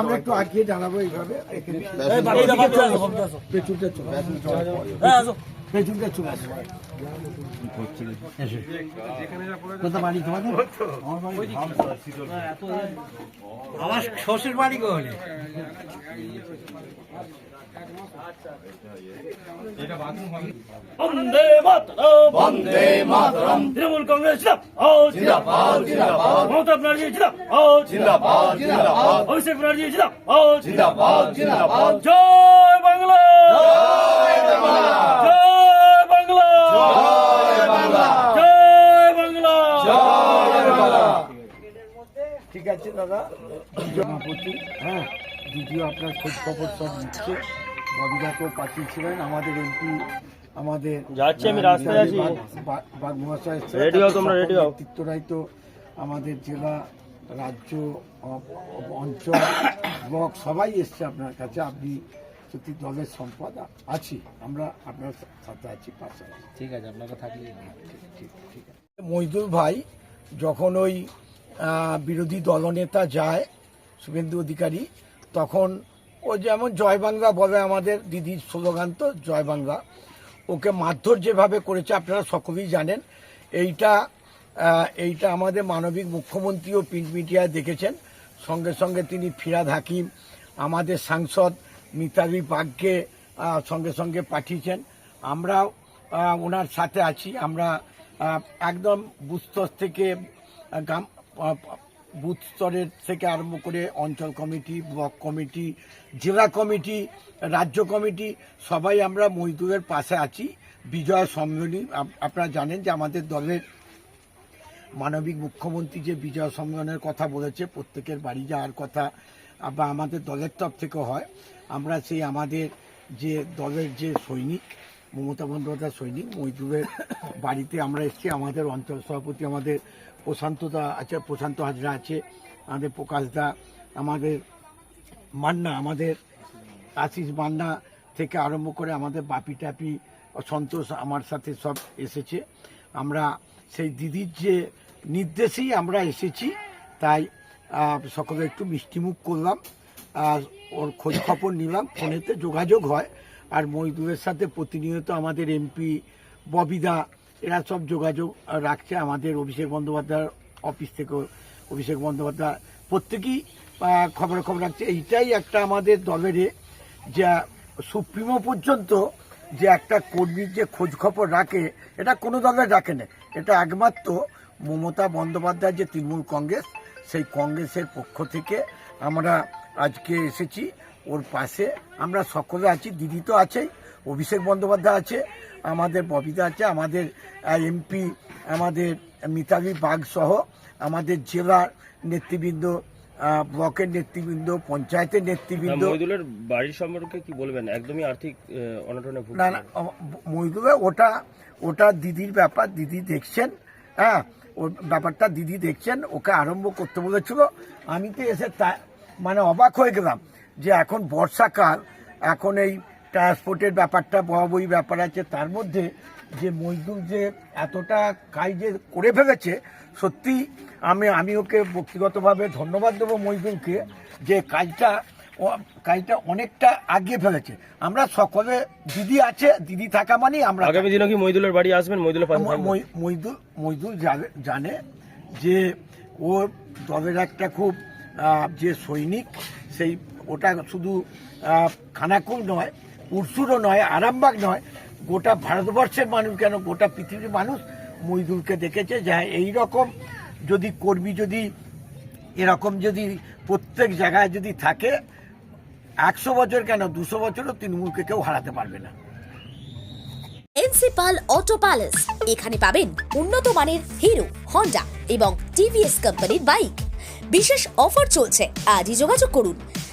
আমরা একটু আগিয়ে জানাব এইভাবে। পেট্রোলটা চলে। পেছনটা চলে আসুন। কোথা বাড়ি তোমাদের? আমার শ্বশুর বাড়ি কোহলে বন্দে মাতরম। বন্দে মাতরম। তৃণমূল কংগ্রেস জিন্দাবাদ। জিন্দাবাদ। জিন্দাবাদ মমতা ব্যানার্জি জিন্দাবাদ। জিন্দাবাদ জিন্দাবাদ। অভিষেক ব্যানার্জি জিন্দাবাদ। জিন্দাবাদ জিন্দাবাদ। জয় বাংলা। জয় বাংলা। ঠিক আছে দাদা সভাপতি হ্যাঁ দ্বিতীয় আপনার খোঁজ খবর সব নিচ্ছে ববিদাকেও পাঠিয়েছিলেন আমাদের এমপি আমাদের যাচ্ছি, আমি রাস্তায় আছি। বাগ মহাশয়। হও তোমরা, হও। নেতৃত্বরাই তো আমাদের জেলা রাজ্য অঞ্চল ব্লক সবাই এসছে আপনার কাছে আপনি সত্যি দলের সম্পদ আছি আমরা আপনার সাথে আছি পাশে ঠিক আছে আপনাকে থাকি ঠিক থাকলে মইদুল ভাই যখন ওই বিরোধী দলনেতা যায় শুভেন্দু অধিকারী তখন ও যেমন জয় বাংলা বলে আমাদের দিদির স্লোগান তো জয় বাংলা। ওকে মারধর যেভাবে করেছে আপনারা সকলেই জানেন। এইটা এইটা আমাদের মানবিক মুখ্যমন্ত্রীও প্রিন্ট মিডিয়ায় দেখেছেন। সঙ্গে সঙ্গে তিনি ফিরাদ হাকিম আমাদের সাংসদ মিতালি বাগকে সঙ্গে সঙ্গে পাঠিয়েছেন। আমরাও আহ, ওনার সাথে আছি। আমরা একদম বুথ স্তর থেকে বুথ স্তরের থেকে আরম্ভ করে অঞ্চল কমিটি, ব্লক কমিটি, জেলা কমিটি, রাজ্য কমিটি, সবাই আমরা মজদুরের পাশে আছি। বিজয় সম্মেলনী আপনারা জানেন যে আমাদের দলের মানবিক মুখ্যমন্ত্রী যে বিজয় সম্মেলনের কথা বলেছে, প্রত্যেকের বাড়ি যাওয়ার কথা বা আমাদের দলের তরফ থেকেও হয়। আমরা সেই আমাদের যে দলের যে সৈনিক, মমতা বন্দ্যোপাধ্যায় সৈনিক মজদুরের বাড়িতে আমরা এসেছি। আমাদের অঞ্চল সভাপতি, আমাদের প্রশান্তদা আছে, প্রশান্ত হাজরা আছে, আমাদের প্রকাশদা, আমাদের মান্না, আমাদের আশিস মান্না থেকে আরম্ভ করে আমাদের বাপি টাপি, সন্তোষ আমার সাথে সব এসেছে। আমরা সেই দিদির যে নির্দেশেই আমরা এসেছি, তাই সকলে একটু মিষ্টিমুখ করলাম, আর ওর খোঁজ খবর নিলাম, ফোনেতে যোগাযোগ হয়। আর মইদুরের সাথে প্রতিনিয়ত আমাদের এমপি ববিদা এরা সব যোগাযোগ রাখছে আমাদের অভিষেক বন্দ্যোপাধ্যায়ের অফিস থেকে। অভিষেক বন্দ্যোপাধ্যায় প্রত্যেকেই আহ, খবর খবর রাখছে। এইটাই একটা আমাদের দলের যা সুপ্রিমো পর্যন্ত যে একটা কর্মীর যে খোঁজ খবর রাখে এটা কোনো দলে রাখে না। এটা একমাত্র মমতা বন্দ্যোপাধ্যায় যে তৃণমূল কংগ্রেস সেই কংগ্রেসের পক্ষ থেকে আমরা আজকে এসেছি। ওর পাশে আমরা সকলে আছি দিদি তো আছেই। অভিষেক বন্দ্যোপাধ্যায় আছে আমাদের ববিতা আছে আমাদের এমপি আমাদের মিতালি বাগ সহ আমাদের জেলার নেতৃবৃন্দ ব্লকের নেতৃবৃন্দ পঞ্চায়েতের নেতৃবৃন্দ। মহিদুলের বাড়ির সম্পর্কে কি বলবেন? একদমই আর্থিক অনটনে না না মহিদুলে ওটা ওটা দিদির ব্যাপার দিদি দেখছেন হ্যাঁ ওর ব্যাপারটা দিদি দেখছেন ওকে আরম্ভ করতে বলেছিল। আমি তো এসে তা মানে অবাক হয়ে গেলাম যে এখন বর্ষাকাল এখন এই ট্রান্সপোর্টের ব্যাপারটা বড় ব্যাপার আছে তার মধ্যে যে মজদুর যে এতটা কাজ যে করে ফেলেছে সত্যি আমি আমি ওকে ব্যক্তিগতভাবে ধন্যবাদ দেবো মজদুরকে যে কাজটা কাজটা অনেকটা আগিয়ে ফেলেছে। আমরা সকলে দিদি আছে দিদি থাকা মানেই আমরা আগামী দিনে কি মহিদুলের বাড়ি আসবেন? মই- মইদুল মইদুল জানে- যে ও দলের একটা খুব যে সৈনিক সেই ওটা শুধু খানাকুল নয় উরসুরও নয় আরামবাগ নয় গোটা ভারতবর্ষের মানুষ কেন? গোটা পৃথিবীর মানুষ মইদুলকে দেখেছে যে হ্যাঁ, এই রকম যদি কর্মী যদি এরকম যদি প্রত্যেক জায়গায় যদি থাকে একশো বছর কেন? দুশো বছরও তৃণমূলকে কেউ হারাতে পারবে না। এনসিপাল অটো প্যালেস। এখানে পাবেন উন্নত মানের হিরো হন্ডা এবং টিভিএস কোম্পানির বাইক। বিশেষ অফার চলছে। আজই যোগাযোগ করুন।